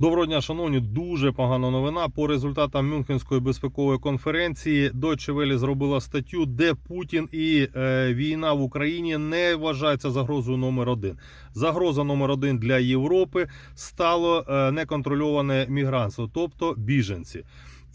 Доброго дня, шановні. Дуже погана новина. По результатам Мюнхенської безпекової конференції Deutsche Welle зробила статтю, де Путін і е, війна в Україні не вважаються загрозою номер один. Загроза номер один для Європи стало е, неконтрольоване мігрантство, тобто біженці.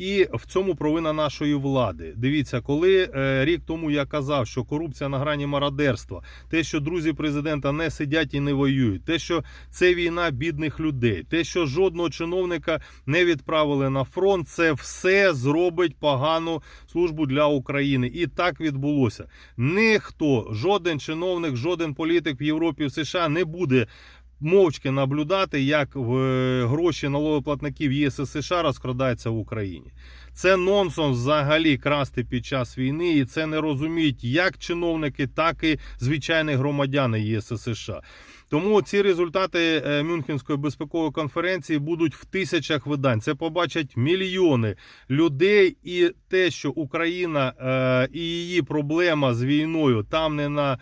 І в цьому провина нашої влади. Дивіться, коли е, рік тому я казав, що корупція на грані мародерства, те, що друзі президента не сидять і не воюють, те, що це війна бідних людей, те, що жодного чиновника не відправили на фронт, це все зробить погану службу для України. І так відбулося. Ніхто, жоден чиновник, жоден політик в Європі, в США не буде. Мовчки наблюдати, як в е, гроші налогоплатників ЄС і США розкрадаються в Україні. Це нонсенс взагалі красти під час війни, і це не розуміють як чиновники, так і звичайні громадяни ЄС і США. Тому ці результати е, Мюнхенської безпекової конференції будуть в тисячах видань. Це побачать мільйони людей, і те, що Україна е, і її проблема з війною там не на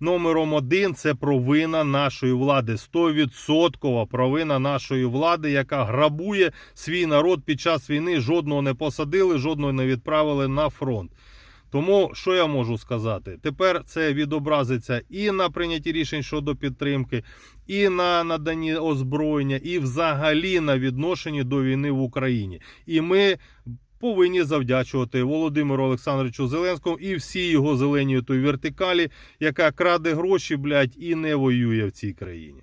номером один це провина нашої влади. 100% провина нашої влади, яка грабує свій народ під час війни. Жодного не посадили, жодного не відправили на фронт. Тому що я можу сказати? Тепер це відобразиться і на прийнятті рішень щодо підтримки, і на наданні озброєння, і взагалі на відношенні до війни в Україні. І ми повинні завдячувати Володимиру Олександровичу Зеленському і всій його зеленій той вертикалі, яка краде гроші, блядь, і не воює в цій країні.